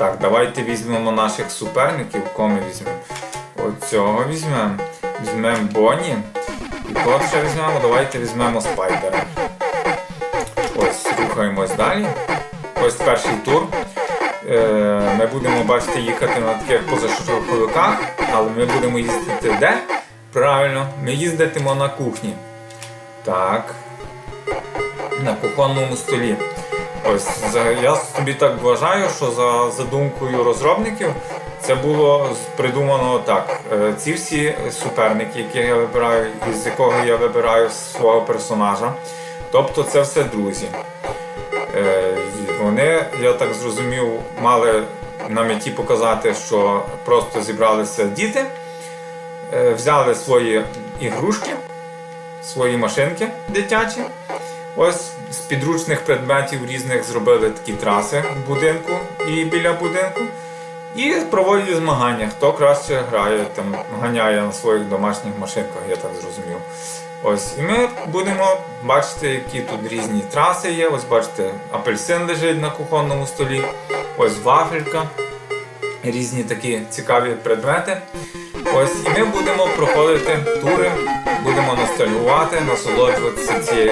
Так, давайте візьмемо наших суперників. Кого ми візьмемо? Оцього візьмемо. Візьмемо Бонні. І кого ще візьмемо? Давайте візьмемо Спайдера. Ось, рухаємось далі. Ось перший тур. Е, Ми будемо бачити їхати на таких позашляховиках, але ми будемо їздити де? Правильно, ми їздитимо на кухні. Так. На кухонному столі. Ось я собі так вважаю, що за задумкою розробників це було придумано так. Е, Ці всі суперники, які я вибираю, із якого я вибираю свого персонажа. Тобто це все друзі. Е, Вони, я так зрозумів, мали на меті показати, що просто зібралися діти, е, взяли свої ігрушки, свої машинки дитячі. Ось з підручних предметів різних зробили такі траси в будинку і біля будинку. І проводять змагання, хто краще грає, там, ганяє на своїх домашніх машинках, я так зрозумів. Ось, і ми будемо бачити, які тут різні траси є. Ось бачите, апельсин лежить на кухонному столі, ось вафелька, різні такі цікаві предмети. Ось, і ми будемо проходити тури, будемо ностальгувати, насолоджуватися цією